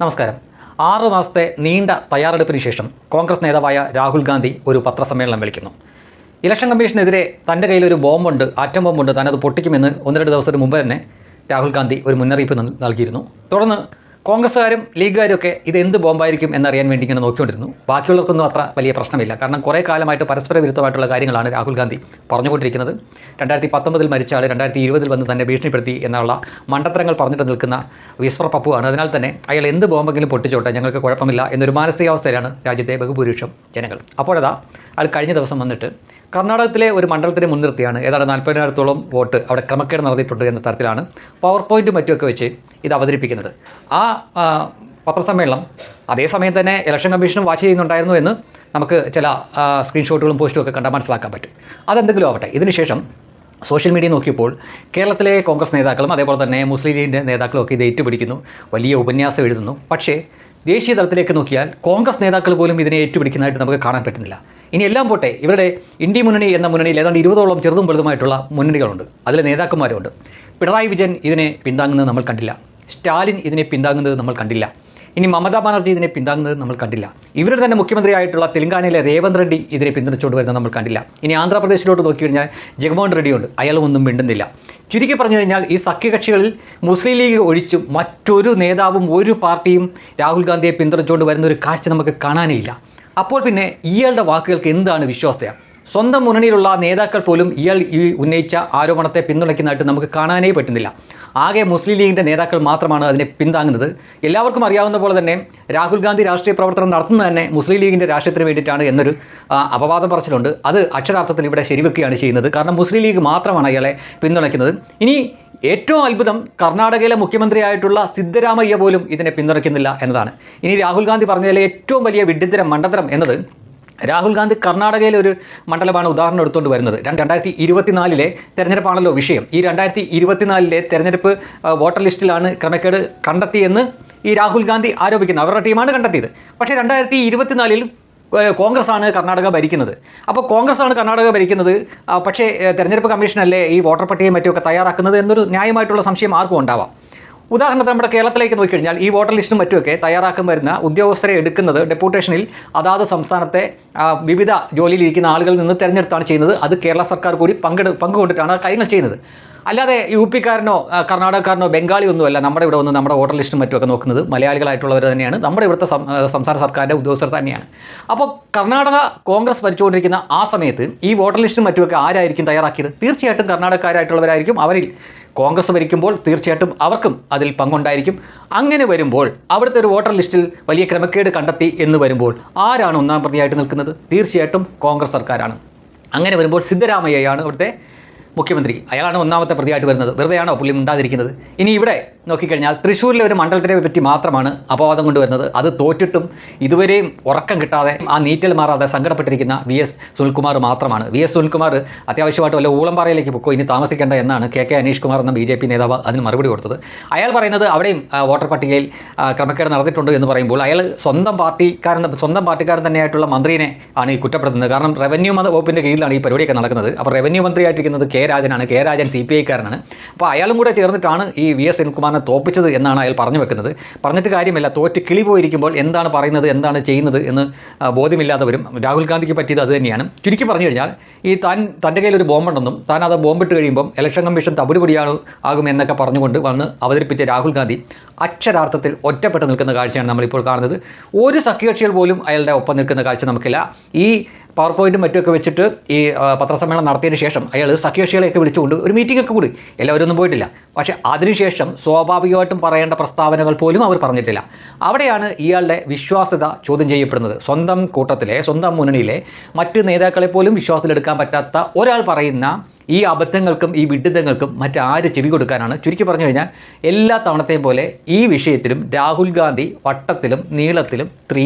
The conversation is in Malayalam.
നമസ്കാരം. ആറ് മാസത്തെ നീണ്ട തയ്യാറെടുപ്പിന് ശേഷം കോൺഗ്രസ് നേതാവായ രാഹുൽ ഗാന്ധി ഒരു പത്രസമ്മേളനം വിളിക്കുന്നു. ഇലക്ഷൻ കമ്മീഷനെതിരെ തന്റെ കയ്യിൽ ഒരു ബോംബുണ്ട് ആറ്റം ബോംബുണ്ട് അത് പൊട്ടിക്കുമെന്ന് ഒന്ന് രണ്ട് ദിവസത്തിന് മുമ്പ് തന്നെ രാഹുൽ ഗാന്ധി ഒരു മുന്നറിയിപ്പ് നൽകിയിരുന്നു. തുടർന്ന് കോൺഗ്രസ്സുകാരും ലീഗുകാരും ഒക്കെ ഇത് എന്ത് ബോംബായിരിക്കും എന്നറിയാൻ വേണ്ടി ഇങ്ങനെ നോക്കിക്കൊണ്ടിരുന്നു. ബാക്കിയുള്ളവർക്കൊന്നും അത്ര വലിയ പ്രശ്നമില്ല. കാരണം കുറേ കാലമായിട്ട് പരസ്പര വിരുദ്ധമായിട്ടുള്ള കാര്യങ്ങളാണ് രാഹുൽ ഗാന്ധി പറഞ്ഞുകൊണ്ടിരിക്കുന്നത്. രണ്ടായിരത്തി പത്തൊമ്പതിൽ മരിച്ച ആൾ രണ്ടായിരത്തി ഇരുപതിൽ വന്ന് തന്നെ ഭീഷണിപ്പെടുത്തി എന്നുള്ള മണ്ടത്തരങ്ങൾ പറഞ്ഞിട്ട് നിൽക്കുന്ന വിസ്ഫർ പപ്പുവാണ് അതിനാൽ തന്നെ അയാൾ എന്ത് ബോംബെങ്കിലും പൊട്ടിച്ചോട്ടെ ഞങ്ങൾക്ക് കുഴപ്പമില്ല എന്നൊരു മാനസികാവസ്ഥയിലാണ് രാജ്യത്തെ ബഹുഭൂരിപക്ഷം ജനങ്ങൾ. അപ്പോഴതാ അയാൾ കഴിഞ്ഞ ദിവസം വന്നിട്ട് കർണാടകത്തിലെ ഒരു മണ്ഡലത്തിനെ മുൻനിർത്തിയാണ് ഏതാണ്ട് നാൽപ്പതിനായിരത്തോളം വോട്ട് അവിടെ ക്രമക്കേട് നടത്തിയിട്ടുണ്ട് എന്ന തരത്തിലാണ് പവർ പോയിന്റും മറ്റുമൊക്കെ വെച്ച് ഇത് അവതരിപ്പിക്കുന്നത്. ആ, പത്രസമ്മേളനം അതേസമയം തന്നെ ഇലക്ഷൻ കമ്മീഷനും വാച്ച് ചെയ്യുന്നുണ്ടായിരുന്നു എന്ന് നമുക്ക് ചില സ്ക്രീൻഷോട്ടുകളും പോസ്റ്റും ഒക്കെ കണ്ടാൽ മനസ്സിലാക്കാൻ പറ്റും. അതെന്തെങ്കിലും ആവട്ടെ. ഇതിനുശേഷം സോഷ്യൽ മീഡിയ നോക്കിയപ്പോൾ കേരളത്തിലെ കോൺഗ്രസ് നേതാക്കളും അതേപോലെ തന്നെ മുസ്ലിം ലീഗിന്റെ നേതാക്കളും ഒക്കെ ഇത് ഏറ്റുപിടിക്കുന്നു. വലിയ ഉപന്യാസം എഴുതുന്നു. പക്ഷേ ദേശീയ തലത്തിലേക്ക് നോക്കിയാൽ കോൺഗ്രസ് നേതാക്കൾ പോലും ഇതിനെ ഏറ്റുപിടിക്കുന്നതായിട്ട് നമുക്ക് കാണാൻ പറ്റുന്നില്ല. ഇനി എല്ലാം പോട്ടെ ഇവരുടെ ഇന്ത്യ മുന്നണി എന്ന മുന്നണിയിൽ ഏതാണ്ട് ഇരുപതോളം ചെറുതും വലുതുമായിട്ടുള്ള മുന്നണികളുണ്ട്. അതിൽ നേതാക്കന്മാരുണ്ട് പിണറായി വിജയൻ ഇതിനെ പിന്താങ്ങുന്നത് നമ്മൾ കണ്ടില്ല. സ്റ്റാലിൻ ഇതിനെ പിന്താങ്ങുന്നത് നമ്മൾ കണ്ടില്ല. ഇനി മമതാ ബാനർജി ഇതിനെ പിന്താങ്ങുന്നത് നമ്മൾ കണ്ടില്ല. ഇവരുടെ തന്നെ മുഖ്യമന്ത്രിയായിട്ടുള്ള തെലങ്കാനയിലെ രേവന്ത് റെഡ്ഡി ഇതിനെ പിന്തുണച്ചുകൊണ്ട് വരുന്നത് നമ്മൾ കണ്ടില്ല. ഇനി ആന്ധ്രാപ്രദേശിലോട്ട് നോക്കി കഴിഞ്ഞാൽ ജഗൻമോഹൻ റെഡ്ഡിയുണ്ട്. അയാളും ഒന്നും മിണ്ടുന്നില്ല. ചുരുക്കി പറഞ്ഞു കഴിഞ്ഞാൽ ഈ സഖ്യകക്ഷികളിൽ മുസ്ലിം ലീഗ് ഒഴിച്ചും മറ്റൊരു നേതാവും ഒരു പാർട്ടിയും രാഹുൽ ഗാന്ധിയെ പിന്തുണച്ചുകൊണ്ട് വരുന്ന ഒരു കാഴ്ച നമുക്ക് കാണാനേ ഇല്ല. അപ്പോൾ പിന്നെ ഇയാളുടെ വാക്കുകൾക്ക് എന്താണ് വിശ്വാസ്യത? സ്വന്തം മുന്നണിയിലുള്ള നേതാക്കൾ പോലും ഇയാൾ ഈ ഉന്നയിച്ച ആരോപണത്തെ പിന്തുണയ്ക്കുന്നതായിട്ട് നമുക്ക് കാണാനേ പറ്റുന്നില്ല. ആകെ മുസ്ലിം ലീഗിന്റെ നേതാക്കൾ മാത്രമാണ് അതിനെ പിന്താങ്ങുന്നത്. എല്ലാവർക്കും അറിയാവുന്ന പോലെ തന്നെ രാഹുൽ ഗാന്ധി രാഷ്ട്രീയ പ്രവർത്തനം നടത്തുന്നത് തന്നെ മുസ്ലിം ലീഗിന്റെ രാഷ്ട്രീയത്തിന് വേണ്ടിയിട്ടാണ് എന്നൊരു അപവാദം പറച്ചിലുണ്ട്. അത് അക്ഷരാർത്ഥത്തിൽ ഇവിടെ ശരിവെക്കുകയാണ് ചെയ്യുന്നത്. കാരണം മുസ്ലിം ലീഗ് മാത്രമാണ് അയാളെ പിന്തുണയ്ക്കുന്നത്. ഇനി ഏറ്റവും അത്ഭുതം കർണാടകയിലെ മുഖ്യമന്ത്രിയായിട്ടുള്ള സിദ്ധരാമയ്യ പോലും ഇതിനെ പിന്തുണയ്ക്കുന്നില്ല എന്നതാണ്. ഇനി രാഹുൽ ഗാന്ധി പറഞ്ഞതിലെ ഏറ്റവും വലിയ വിഡ്ഢിത്തരം മണ്ടത്തരം എന്നത് രാഹുൽ ഗാന്ധി കർണാടകയിലെ ഒരു മണ്ഡലമാണ് ഉദാഹരണം എടുത്തുകൊണ്ട് വരുന്നത്. രണ്ട് രണ്ടായിരത്തി ഇരുപത്തിനാലിലെ തെരഞ്ഞെടുപ്പാണല്ലോ വിഷയം. ഈ രണ്ടായിരത്തി ഇരുപത്തിനാലിലെ തെരഞ്ഞെടുപ്പ് വോട്ടർ ലിസ്റ്റിലാണ് ക്രമക്കേട് കണ്ടെത്തിയെന്ന് ഈ രാഹുൽ ഗാന്ധി ആരോപിക്കുന്നത് അവരുടെ ടീമാണ് കണ്ടെത്തിയത്. പക്ഷേ രണ്ടായിരത്തി ഇരുപത്തിനാലിൽ കോൺഗ്രസ് ആണ് കർണാടക ഭരിക്കുന്നത്. അപ്പോൾ കോൺഗ്രസ് ആണ് കർണാടക ഭരിക്കുന്നത്. പക്ഷേ തെരഞ്ഞെടുപ്പ് കമ്മീഷനല്ലേ ഈ വോട്ടർ പട്ടികയും മറ്റുമൊക്കെ തയ്യാറാക്കുന്നത് എന്നൊരു ന്യായമായിട്ടുള്ള സംശയം ആർക്കും ഉണ്ടാവാം. ഉദാഹരണത്തിന് നമ്മുടെ കേരളത്തിലേക്ക് നോക്കിക്കഴിഞ്ഞാൽ ഈ വോട്ടർ ലിസ്റ്റും മറ്റുമൊക്കെ തയ്യാറാക്കാൻ വരുന്ന ഉദ്യോഗസ്ഥരെ എടുക്കുന്നത് ഡെപ്യൂട്ടേഷനിൽ അതാത് സംസ്ഥാനത്തെ വിവിധ ജോലിയിലിരിക്കുന്ന ആളുകളിൽ നിന്ന് തിരഞ്ഞെടുത്താണ് ചെയ്യുന്നത്. അത് കേരള സർക്കാർ കൂടി പങ്കെടു പങ്കുകൊണ്ടിട്ടാണ് കാര്യങ്ങൾ ചെയ്യുന്നത്. അല്ലാതെ യു പിക്കാരനോ കർണാടകക്കാരനോ ബംഗാളി ഒന്നുമല്ല നമ്മുടെ ഇവിടെ വന്ന് നമ്മുടെ വോട്ടർ ലിസ്റ്റും മറ്റുമൊക്കെ നോക്കുന്നത് മലയാളികളായിട്ടുള്ളവർ തന്നെയാണ്. നമ്മുടെ ഇവിടുത്തെ സംസ്ഥാന സർക്കാരിന്റെ ഉദ്യോഗസ്ഥർ തന്നെയാണ്. അപ്പോൾ കർണാടക കോൺഗ്രസ് ഭരിച്ചുകൊണ്ടിരിക്കുന്ന ആ സമയത്ത് ഈ വോട്ടർ ലിസ്റ്റും മറ്റുമൊക്കെ ആരായിരിക്കും തയ്യാറാക്കിയത്? തീർച്ചയായിട്ടും കർണാടകക്കാരായിട്ടുള്ളവരായിരിക്കും. അവരിൽ കോൺഗ്രസ് ഭരിക്കുമ്പോൾ തീർച്ചയായിട്ടും അവർക്കും അതിൽ പങ്കുണ്ടായിരിക്കും. അങ്ങനെ വരുമ്പോൾ അവിടുത്തെ ഒരു വോട്ടർ ലിസ്റ്റിൽ വലിയ ക്രമക്കേട് കണ്ടെത്തി എന്ന് വരുമ്പോൾ ആരാണ് ഒന്നാം പ്രതിയായിട്ട് നിൽക്കുന്നത്? തീർച്ചയായിട്ടും കോൺഗ്രസ് സർക്കാരാണ്. അങ്ങനെ വരുമ്പോൾ സിദ്ധരാമയ്യയാണ് ഇവിടുത്തെ മുഖ്യമന്ത്രി. അയാളാണ് ഒന്നാമത്തെ പ്രതിയായിട്ട് വരുന്നത്. വെറുതെയാണോ പുള്ളി ഉണ്ടാതിരിക്കുന്നത് ഇനി ഇവിടെ നോക്കിക്കഴിഞ്ഞാൽ തൃശ്ശൂരിലെ ഒരു മണ്ഡലത്തിനെ പറ്റി മാത്രമാണ് അപവാദം കൊണ്ടുവരുന്നത്. അത് തോറ്റിട്ടും ഇതുവരെയും ഉറക്കം കിട്ടാതെ ആ നീറ്റൽ മാറാതെ സങ്കടപ്പെട്ടിരിക്കുന്ന വി എസ് സുനിൽകുമാർ മാത്രമാണ്. വി എസ് സുനിൽകുമാർ അത്യാവശ്യമായിട്ട് വല്ല ഊളംപാറയിലേക്ക് പൊക്കോ? ഇനി താമസിക്കേണ്ട എന്നാണ് കെ കെ അനീഷ് കുമാർ എന്ന ബി ജെ പി നേതാവ് അതിന് മറുപടി കൊടുത്തത്. അയാൾ പറയുന്നത് അവിടെയും വോട്ടർ പട്ടികയിൽ ക്രമക്കേട് നടന്നിട്ടുണ്ട് എന്ന് പറയുമ്പോൾ അയാൾ സ്വന്തം പാർട്ടിക്കാരൻ സ്വന്തം പാർട്ടിക്കാരൻ തന്നെയായിട്ടുള്ള മന്ത്രിയെ ആണ് ഈ കുറ്റപ്പെടുത്തുന്നത്. കാരണം റവന്യൂ വകുപ്പിന്റെ കീഴിലാണ് ഈ പരിപാടിയൊക്കെ നടക്കുന്നത്. അപ്പോൾ റവന്യൂ മന്ത്രിയായിട്ടിരിക്കുന്നത് കെ രാജനാണ്. കെ രാജൻ സി പി ഐക്കാരനാണ്. അപ്പോൾ അയാളും കൂടെ ചേർന്നിട്ടാണ് ഈ വി എസ് സുനിൽകുമാറിനെ തോപ്പിച്ചത് എന്നാണ് അയാൾ പറഞ്ഞു വെക്കുന്നത്. പറഞ്ഞിട്ട് കാര്യമില്ല. തോറ്റ് കിളി പോയിരിക്കുമ്പോൾ എന്താണ് പറയുന്നത് എന്താണ് ചെയ്യുന്നത് എന്ന് ബോധ്യമില്ലാത്തവരും ബോധ്യമില്ലാതെ രാഹുൽ ഗാന്ധിക്ക് പറ്റിയത് അത് തന്നെയാണ്. ചുരുക്കി പറഞ്ഞു കഴിഞ്ഞാൽ ഈ താൻ തന്റെ കയ്യിൽ ഒരു ബോംബുണ്ടെന്നും താൻ അത് ബോംബിട്ട് കഴിയുമ്പം ഇലക്ഷൻ കമ്മീഷൻ തവിടുപൊടിയാണ് ആകും എന്നൊക്കെ പറഞ്ഞുകൊണ്ട് വന്ന് അവതരിപ്പിച്ച രാഹുൽ ഗാന്ധി അക്ഷരാർത്ഥത്തിൽ ഒറ്റപ്പെട്ട് നിൽക്കുന്ന കാഴ്ചയാണ് നമ്മളിപ്പോൾ കാണുന്നത്. ഒരു സഖ്യകക്ഷികൾ പോലും അയാളുടെ ഒപ്പം നിൽക്കുന്ന കാഴ്ച നമുക്കില്ല. ഈ പവർ പോയിന്റും മറ്റുമൊക്കെ വെച്ചിട്ട് ഈ പത്രസമ്മേളനം നടത്തിയതിന് ശേഷം അയാൾ സഖ്യകക്ഷികളെയൊക്കെ വിളിച്ചുകൊണ്ട് ഒരു മീറ്റിംഗ് ഒക്കെ കൂടി. എല്ലാവരും ഒന്നും പോയിട്ടില്ല. പക്ഷേ അതിനുശേഷം സ്വാഭാവികമായിട്ടും പറയേണ്ട പ്രസ്താവനകൾ പോലും അവർ പറഞ്ഞിട്ടില്ല. അവിടെയാണ് ഇയാളുടെ വിശ്വാസ്യത ചോദ്യം ചെയ്യപ്പെടുന്നത്. സ്വന്തം കൂട്ടത്തിലെ സ്വന്തം മുന്നണിയിലെ മറ്റ് നേതാക്കളെ പോലും വിശ്വാസത്തിലെടുക്കാൻ പറ്റാത്ത ഒരാൾ പറയുന്ന ഈ അബദ്ധങ്ങൾക്കും ഈ വിഡിതങ്ങൾക്കും മറ്റാര് ചെവി കൊടുക്കാനാണ്? ചുരുക്കി പറഞ്ഞു കഴിഞ്ഞാൽ എല്ലാ തവണത്തെയും പോലെ ഈ വിഷയത്തിലും രാഹുൽ ഗാന്ധി വട്ടത്തിലും നീളത്തിലും ത്രീ